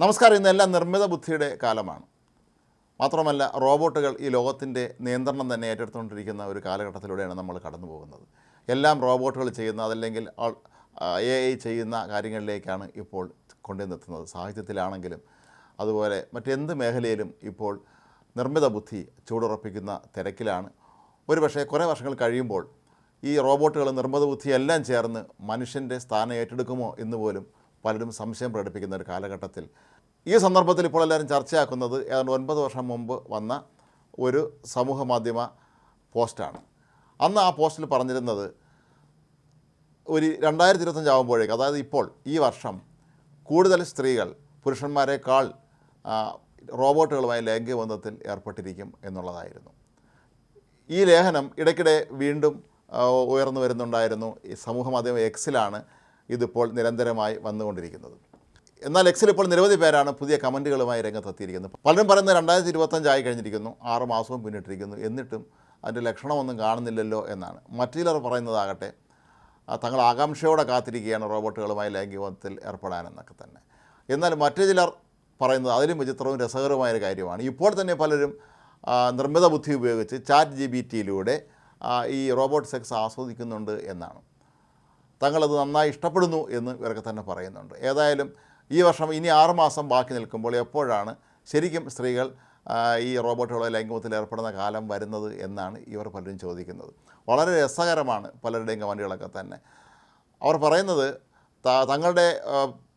നമസ്കാരം. ഇന്നെല്ലാം നിർമ്മിത ബുദ്ധിയുടെ കാലമാണ്. മാത്രമല്ല റോബോട്ടുകൾ ഈ ലോകത്തിന്റെ നിയന്ത്രണം തന്നെ ഏറ്റെടുത്തുകൊണ്ടിരിക്കുന്ന ഒരു കാലഘട്ടത്തിലൂടെയാണ് നമ്മൾ കടന്നു പോകുന്നത് എല്ലാം റോബോട്ടുകൾ ചെയ്യുന്ന അതല്ലെങ്കിൽ എ ഐ ചെയ്യുന്ന കാര്യങ്ങളിലേക്കാണ് ഇപ്പോൾ കൊണ്ടുവന്നെത്തുന്നത്. സാഹിത്യത്തിലാണെങ്കിലും അതുപോലെ മറ്റെന്ത് മേഖലയിലും ഇപ്പോൾ നിർമ്മിത ബുദ്ധി ചൂടുറപ്പിക്കുന്ന തിരക്കിലാണ്. ഒരുപക്ഷെ കുറേ വർഷങ്ങൾ കഴിയുമ്പോൾ ഈ റോബോട്ടുകൾ നിർമ്മിത ബുദ്ധിയെല്ലാം ചേർന്ന് മനുഷ്യന്റെ സ്ഥാനം ഏറ്റെടുക്കുമോ എന്ന് പോലും പലരും സംശയം പ്രകടിപ്പിക്കുന്ന ഒരു കാലഘട്ടത്തിൽ ഈ സന്ദർഭത്തിൽ ഇപ്പോൾ എല്ലാവരും ചർച്ചയാക്കുന്നത് ഏതാണ്ട് ഒൻപത് വർഷം മുമ്പ് വന്ന ഒരു സമൂഹ മാധ്യമ പോസ്റ്റാണ്. അന്ന് ആ പോസ്റ്റിൽ പറഞ്ഞിരുന്നത് ഒരു രണ്ടായിരത്തി ഇരുപത്തഞ്ച് ആകുമ്പോഴേക്ക് അതായത് ഇപ്പോൾ ഈ വർഷം കൂടുതൽ സ്ത്രീകൾ പുരുഷന്മാരെക്കാൾ റോബോട്ടുകളുമായി ലൈംഗിക ബന്ധത്തിൽ ഏർപ്പെട്ടിരിക്കും എന്നുള്ളതായിരുന്നു. ഈ ലേഖനം ഇടയ്ക്കിടെ വീണ്ടും ഉയർന്നു വരുന്നുണ്ടായിരുന്നു. ഈ സമൂഹ മാധ്യമം എക്സിലാണ് ഇതിപ്പോൾ നിരന്തരമായി വന്നുകൊണ്ടിരിക്കുന്നത്. എന്നാൽ എക്സിൽ ഇപ്പോൾ നിരവധി പേരാണ് പുതിയ കമന്റുകളുമായി രംഗത്തെത്തിയിരിക്കുന്നത്. പലരും പറയുന്നത് രണ്ടായിരത്തി ഇരുപത്തഞ്ചായി കഴിഞ്ഞിരിക്കുന്നു. ആറ് മാസവും പിന്നിട്ടിരിക്കുന്നു. എന്നിട്ടും അതിന്റെ ലക്ഷണമൊന്നും കാണുന്നില്ലല്ലോ എന്നാണ്. മറ്റു ചിലർ പറയുന്നതാകട്ടെ തങ്ങൾ ആകാംക്ഷയോടെ കാത്തിരിക്കുകയാണ് റോബോട്ടുകളുമായി ലൈംഗികത്തിൽ ഏർപ്പെടാനെന്നൊക്കെ തന്നെ. എന്നാൽ മറ്റു ചിലർ പറയുന്നത് അതിലും വിചിത്രവും രസകരവുമായ ഒരു കാര്യമാണ്. ഇപ്പോൾ തന്നെ പലരും നിർമ്മിത ബുദ്ധി ഉപയോഗിച്ച് ചാറ്റ് ജി ബി ടിയിലൂടെ ഈ റോബോട്ട് സെക്സ് ആസ്വദിക്കുന്നുണ്ട് എന്നാണ്. തങ്ങളത് നന്നായി ഇഷ്ടപ്പെടുന്നു എന്ന് ഇവരൊക്കെ തന്നെ പറയുന്നുണ്ട്. ഏതായാലും ഈ വർഷം ഇനി ആറുമാസം ബാക്കി നിൽക്കുമ്പോൾ എപ്പോഴാണ് ശരിക്കും സ്ത്രീകൾ ഈ റോബോട്ടുകളെ ലൈംഗികത്തിൽ ഏർപ്പെടുന്ന കാലം വരുന്നത് എന്നാണ് ഇവർ പലരും ചോദിക്കുന്നത്. വളരെ രസകരമാണ് പലരുടെയും കമന്റുകളൊക്കെ തന്നെ. അവർ പറയുന്നത് തങ്ങളുടെ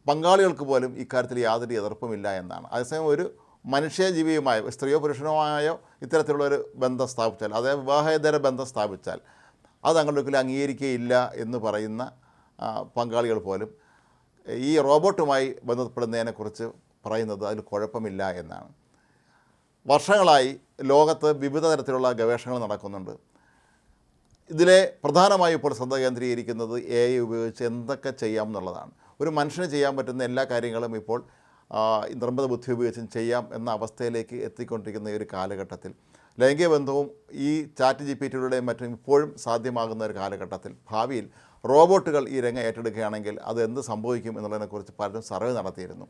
പങ്കാളികൾക്ക് പോലും ഇക്കാര്യത്തിൽ യാതൊരു എതിർപ്പുമില്ല എന്നാണ്. അതേസമയം ഒരു മനുഷ്യജീവിയുമായോ സ്ത്രീയോ പുരുഷനോ പുരുഷനുമായോ ഇത്തരത്തിലുള്ള ഒരു ബന്ധം സ്ഥാപിച്ചാൽ അതായത് വിവാഹേതര ബന്ധം സ്ഥാപിച്ചാൽ അത് തങ്ങളുടെ അംഗീകരിക്കുകയില്ല എന്ന് പറയുന്ന പങ്കാളികൾ പോലും ഈ റോബോട്ടുമായി ബന്ധപ്പെടുന്നതിനെക്കുറിച്ച് പറയുന്നത് അതിൽ കുഴപ്പമില്ല എന്നാണ്. വർഷങ്ങളായി ലോകത്ത് വിവിധ തരത്തിലുള്ള ഗവേഷണങ്ങൾ നടക്കുന്നുണ്ട്. ഇതിലെ പ്രധാനമായും ഇപ്പോൾ ശ്രദ്ധ കേന്ദ്രീകരിക്കുന്നത് എ ഐ ഉപയോഗിച്ച് എന്തൊക്കെ ചെയ്യാം എന്നുള്ളതാണ്. ഒരു മനുഷ്യന് ചെയ്യാൻ പറ്റുന്ന എല്ലാ കാര്യങ്ങളും ഇപ്പോൾ നിർമ്മിത ബുദ്ധി ഉപയോഗിച്ചും ചെയ്യാം എന്ന അവസ്ഥയിലേക്ക് എത്തിക്കൊണ്ടിരിക്കുന്ന ഈ ഒരു കാലഘട്ടത്തിൽ ലൈംഗിക ബന്ധവും ഈ ചാറ്റ് ജി പി ടിയുടെയും മറ്റും ഇപ്പോഴും സാധ്യമാകുന്ന ഒരു കാലഘട്ടത്തിൽ ഭാവിയിൽ റോബോട്ടുകൾ ഈ രംഗം ഏറ്റെടുക്കുകയാണെങ്കിൽ അത് എന്ത് സംഭവിക്കും എന്നുള്ളതിനെക്കുറിച്ച് പലരും സർവേ നടത്തിയിരുന്നു.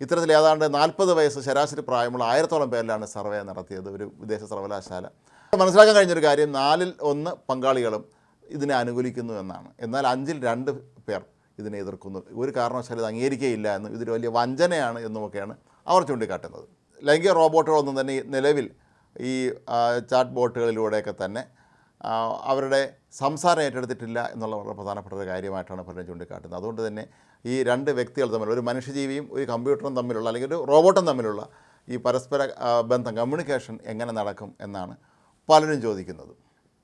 ഇത്തരത്തിൽ ഏതാണ്ട് നാൽപ്പത് വയസ്സ് ശരാശരി പ്രായമുള്ള ആയിരത്തോളം പേരിലാണ് സർവേ നടത്തിയത് ഒരു വിദേശ സർവകലാശാല. മനസ്സിലാക്കാൻ കഴിഞ്ഞൊരു കാര്യം നാലിൽ ഒന്ന് പങ്കാളികളും ഇതിനെ അനുകൂലിക്കുന്നു എന്നാണ്. എന്നാൽ അഞ്ചിൽ രണ്ട് പേർ ഇതിനെ എതിർക്കുന്നു. ഒരു കാരണവശാലും ഇത് അംഗീകരിക്കുകയില്ല എന്നും ഇതൊരു വലിയ വഞ്ചനയാണ് എന്നുമൊക്കെയാണ് അവർ ചൂണ്ടിക്കാട്ടുന്നത്. ലൈംഗിക റോബോട്ടുകളൊന്നും തന്നെ നിലവിൽ ഈ ചാറ്റ് ബോട്ടുകളിലൂടെയൊക്കെ തന്നെ അവരുടെ സംസാരം ഏറ്റെടുത്തിട്ടില്ല എന്നുള്ള വളരെ പ്രധാനപ്പെട്ട ഒരു കാര്യമായിട്ടാണ് പലരും ചൂണ്ടിക്കാട്ടുന്നത്. അതുകൊണ്ട് തന്നെ ഈ രണ്ട് വ്യക്തികൾ തമ്മിൽ ഒരു മനുഷ്യജീവിയും ഒരു കമ്പ്യൂട്ടറും തമ്മിലുള്ള അല്ലെങ്കിൽ ഒരു റോബോട്ടും തമ്മിലുള്ള ഈ പരസ്പര ബന്ധം കമ്മ്യൂണിക്കേഷൻ എങ്ങനെ നടക്കും എന്നാണ് പലരും ചോദിക്കുന്നത്.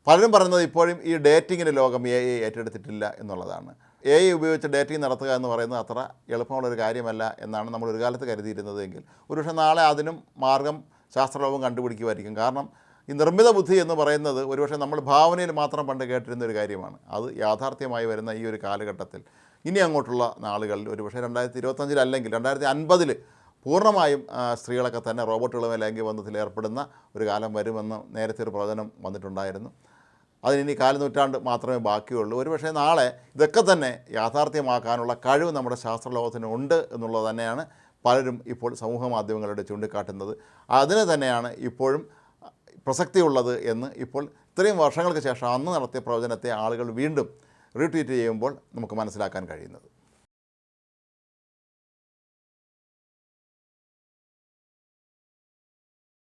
പലരും പറയുന്നത് ഇപ്പോഴും ഈ ഡേറ്റിങ്ങിന്റെ ലോകം എ ഐ ഏറ്റെടുത്തിട്ടില്ല എന്നുള്ളതാണ്. എ ഐ ഉപയോഗിച്ച് ഡേറ്റിംഗ് നടത്തുക എന്ന് പറയുന്നത് അത്ര എളുപ്പമുള്ളൊരു കാര്യമല്ല എന്നാണ് നമ്മൾ ഒരു കാലത്ത് കരുതിയിരുന്നതെങ്കിൽ. ഒരുപക്ഷെ നാളെ അതിനും മാർഗം ശാസ്ത്രലോകം കണ്ടുപിടിക്കുമായിരിക്കും. കാരണം ഈ നിർമ്മിത ബുദ്ധി എന്ന് പറയുന്നത് ഒരുപക്ഷെ നമ്മൾ ഭാവനയിൽ മാത്രം പണ്ട് കേട്ടിരുന്ന ഒരു കാര്യമാണ്. അത് യാഥാർത്ഥ്യമായി വരുന്ന ഈ ഒരു കാലഘട്ടത്തിൽ. ഇനി അങ്ങോട്ടുള്ള നാളുകളിൽ ഒരുപക്ഷെ രണ്ടായിരത്തി ഇരുപത്തഞ്ചിലല്ലെങ്കിൽ രണ്ടായിരത്തി അൻപതിൽ പൂർണമായും സ്ത്രീകളൊക്കെ തന്നെ റോബോട്ടുകളുമായി ലൈംഗിക ബന്ധത്തിൽ ഏർപ്പെടുന്ന ഒരു കാലം വരുമെന്ന് നേരത്തെ ഒരു പ്രവചനം വന്നിട്ടുണ്ടായിരുന്നു. അതിനി കാലനൂറ്റാണ്ട് മാത്രമേ ബാക്കിയുള്ളൂ. ഒരുപക്ഷെ നാളെ ഇതൊക്കെ തന്നെ യാഥാർത്ഥ്യമാക്കാനുള്ള കഴിവ് നമ്മുടെ ശാസ്ത്രലോകത്തിന് ഉണ്ട് എന്നുള്ളത് തന്നെയാണ് പലരും ഇപ്പോൾ സമൂഹ മാധ്യമങ്ങളുടെ ചൂണ്ടിക്കാട്ടുന്നത്. അതിന് തന്നെയാണ് ഇപ്പോഴും പ്രസക്തിയുള്ളത് എന്ന് ഇപ്പോൾ ഇത്രയും വർഷങ്ങൾക്ക് ശേഷം അന്ന് നടത്തിയ പ്രവചനത്തെ ആളുകൾ വീണ്ടും റീട്വീറ്റ് ചെയ്യുമ്പോൾ നമുക്ക് മനസ്സിലാക്കാൻ കഴിയുന്നത്.